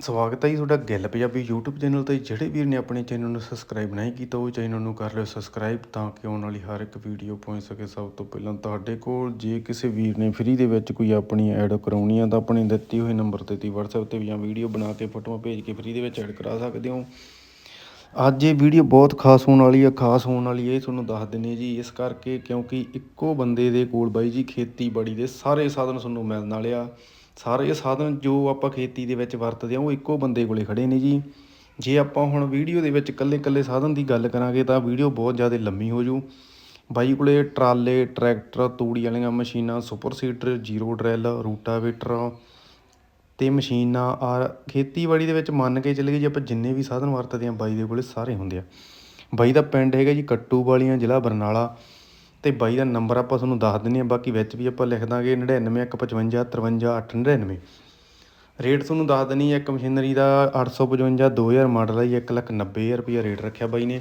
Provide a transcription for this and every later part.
ਸਵਾਗਤ ਹੈ ਜੀ ਤੁਹਾਡਾ ਗਿੱਲ ਪੰਜਾਬੀ YouTube ਚੈਨਲ ਤੇ। ਜਿਹੜੇ ਵੀਰ ਨੇ ਆਪਣੇ ਚੈਨਲ ਨੂੰ ਸਬਸਕ੍ਰਾਈਬ ਨਹੀਂ ਕੀਤਾ, ਉਹ ਚੈਨਲ ਨੂੰ ਕਰ ਲਿਓ ਸਬਸਕ੍ਰਾਈਬ ਤਾਂ ਕਿ ਆਉਣ ਵਾਲੀ ਹਰ ਇੱਕ ਵੀਡੀਓ ਪਹੁੰਚ ਸਕੇ। ਸਭ ਤੋਂ ਪਹਿਲਾਂ ਤੁਹਾਡੇ ਕੋਲ ਜੇ ਕਿਸੇ ਵੀਰ ਨੇ ਫ੍ਰੀ ਦੇ ਵਿੱਚ ਕੋਈ ਆਪਣੀ ਐਡ ਕਰਾਉਣੀ ਆ, ਤਾਂ ਆਪਣੇ ਦਿੱਤੀ ਹੋਏ ਨੰਬਰ ਤੇ ਤੀ WhatsApp ਤੇ ਵੀ ਜਾਂ ਵੀਡੀਓ ਬਣਾ ਕੇ ਫੋਟੋਆਂ ਭੇਜ ਕੇ ਫ੍ਰੀ ਦੇ ਵਿੱਚ ਐਡ ਕਰਾ ਸਕਦੇ ਹੋ। ਅੱਜ ਇਹ ਵੀਡੀਓ ਬਹੁਤ ਖਾਸ ਹੋਣ ਵਾਲੀ ਆ, ਖਾਸ ਹੋਣ ਵਾਲੀ ਇਹ ਤੁਹਾਨੂੰ ਦੱਸ ਦਿੰਨੇ ਜੀ। ਇਸ ਕਰਕੇ ਕਿਉਂਕਿ ਇੱਕੋ ਬੰਦੇ ਦੇ ਕੋਲ ਬਾਈ ਜੀ ਖੇਤੀਬਾੜੀ ਦੇ ਸਾਰੇ ਸਾਧਨ ਤੁਹਾਨੂੰ ਮਿਲਣ ਵਾਲੇ ਆ। ਸਾਰੇ ਸਾਧਨ ਜੋ ਆਪਾਂ ਖੇਤੀ ਦੇ ਵਿੱਚ ਵਰਤਦੇ ਆ ਉਹ ਇੱਕੋ ਬੰਦੇ ਕੋਲੇ ਖੜੇ ਨੇ ਜੀ। ਜੇ ਆਪਾਂ ਹੁਣ ਵੀਡੀਓ ਦੇ ਵਿੱਚ ਇਕੱਲੇ ਇਕੱਲੇ ਸਾਧਨ ਦੀ ਗੱਲ ਕਰਾਂਗੇ ਤਾਂ ਵੀਡੀਓ ਬਹੁਤ ਜ਼ਿਆਦਾ ਲੰਮੀ ਹੋ ਜੂ। ਬਾਈ ਕੋਲੇ ਟਰਾਲੇ, ਟਰੈਕਟਰ, ਤੂੜੀ ਵਾਲੀਆਂ ਮਸ਼ੀਨਾਂ, super seeder, zero drill, rotavator ਤੇ ਮਸ਼ੀਨਾਂ ਆ ਖੇਤੀਬਾੜੀ ਦੇ ਵਿੱਚ ਮੰਨ ਕੇ ਚੱਲੀਏ ਜੇ ਆਪਾਂ ਜਿੰਨੇ ਵੀ ਸਾਧਨ ਵਰਤਦੇ ਆ ਬਾਈ ਦੇ ਕੋਲੇ ਸਾਰੇ ਹੁੰਦੇ ਆ। ਬਾਈ ਦਾ ਪਿੰਡ ਹੈਗਾ ਜੀ, ਕੱਟੂ ਵਾਲੀਆਂ, ਜ਼ਿਲ੍ਹਾ ਬਰਨਾਲਾ। ਤੇ ਬਾਈ ਦਾ ਨੰਬਰ ਆਪਾਂ ਤੁਹਾਨੂੰ ਦੱਸ ਦਿੰਨੇ ਆ ਬਾਕੀ ਵਿੱਚ ਵੀ ਆਪਾਂ ਲਿਖ ਦਾਂਗੇ 9915533899 ਰੇਟ ਤੁਹਾਨੂੰ ਦੱਸ ਦਿੰਨੀ ਆ, ਇੱਕ ਮਸ਼ੀਨਰੀ ਦਾ 855 2000 ਮਾਡਲ ਹੈ ਜੀ 190000 ਰੁਪਇਆ ਰੇਟ ਰੱਖਿਆ ਬਾਈ ਨੇ।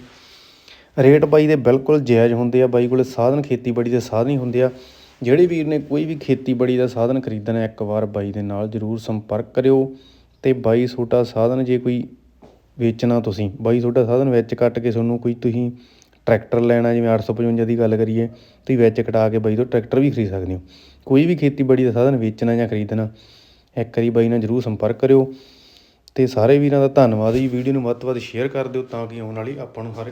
ਰੇਟ ਬਾਈ ਦੇ ਬਿਲਕੁਲ ਜਾਇਜ਼ ਹੁੰਦੇ ਆ ਬਾਈ ਕੋਲੇ ਸਾਧਨ ਖੇਤੀਬਾੜੀ ਦੇ ਸਾਧਨ ਹੀ ਹੁੰਦੇ ਆ। ਜਿਹੜੇ ਵੀਰ ਨੇ ਕੋਈ ਵੀ ਖੇਤੀਬਾੜੀ ਦਾ ਸਾਧਨ ਖਰੀਦਣਾ ਇੱਕ ਵਾਰ ਬਾਈ ਦੇ ਨਾਲ ਜ਼ਰੂਰ ਸੰਪਰਕ ਕਰਿਓ। ਤੇ ਬਾਈ ਛੋਟਾ ਸਾਧਨ ਜੇ ਕੋਈ ਵੇਚਣਾ ਤੁਸੀਂ ਬਾਈ ਛੋਟਾ ਸਾਧਨ ਵਿੱਚ ਕੱਟ ਕੇ ਤੁਹਾਨੂੰ ਕੋਈ ਤੁਸੀਂ ਟਰੈਕਟਰ ਲੈਣਾ, ਜਿਵੇਂ 855 ਦੀ ਗੱਲ ਕਰੀਏ, ਤੁਸੀਂ ਵਿੱਚ ਕਟਾ ਕੇ ਬਾਈ ਤੋਂ ਟਰੈਕਟਰ ਵੀ ਖਰੀਦ ਸਕਦੇ ਹੋ। ਕੋਈ ਵੀ ਖੇਤੀਬਾੜੀ ਦਾ ਸਾਧਨ ਵੇਚਣਾ ਜਾਂ ਖਰੀਦਣਾ, ਇੱਕ ਵਾਰੀ ਬਾਈ ਨਾਲ ਜ਼ਰੂਰ ਸੰਪਰਕ ਕਰਿਓ। ਤੇ ਸਾਰੇ ਵੀਰਾਂ ਦਾ ਧੰਨਵਾਦ ਜੀ। ਵੀਡੀਓ ਨੂੰ ਵੱਧ ਤੋਂ ਵੱਧ ਸ਼ੇਅਰ ਕਰ ਦਿਓ ਤਾਂ ਕਿ ਆਉਣ ਵਾਲੀ ਆਪਾਂ ਨੂੰ ਹਰ